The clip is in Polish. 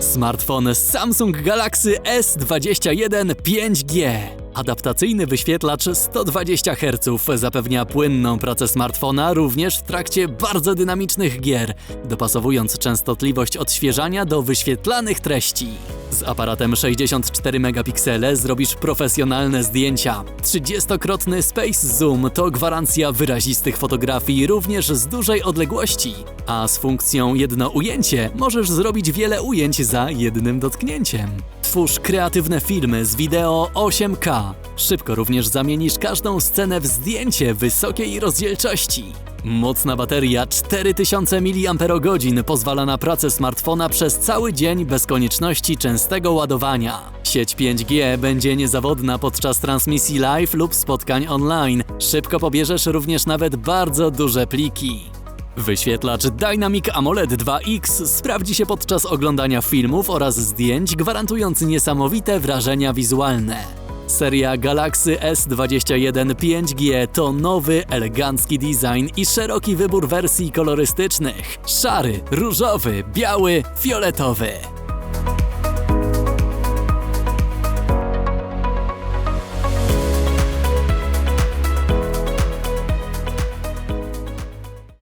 Smartfon Samsung Galaxy S21 5G. Adaptacyjny wyświetlacz 120 Hz zapewnia płynną pracę smartfona również w trakcie bardzo dynamicznych gier, dopasowując częstotliwość odświeżania do wyświetlanych treści. Z aparatem 64 megapiksele zrobisz profesjonalne zdjęcia. 30-krotny Space Zoom to gwarancja wyrazistych fotografii również z dużej odległości. A z funkcją jedno ujęcie możesz zrobić wiele ujęć za jednym dotknięciem. Twórz kreatywne filmy z wideo 8K. Szybko również zamienisz każdą scenę w zdjęcie wysokiej rozdzielczości. Mocna bateria 4000 mAh pozwala na pracę smartfona przez cały dzień bez konieczności częstego ładowania. Sieć 5G będzie niezawodna podczas transmisji live lub spotkań online. Szybko pobierzesz również nawet bardzo duże pliki. Wyświetlacz Dynamic AMOLED 2X sprawdzi się podczas oglądania filmów oraz zdjęć, gwarantując niesamowite wrażenia wizualne. Seria Galaxy S21 5G to nowy, elegancki design i szeroki wybór wersji kolorystycznych: szary, różowy, biały, fioletowy.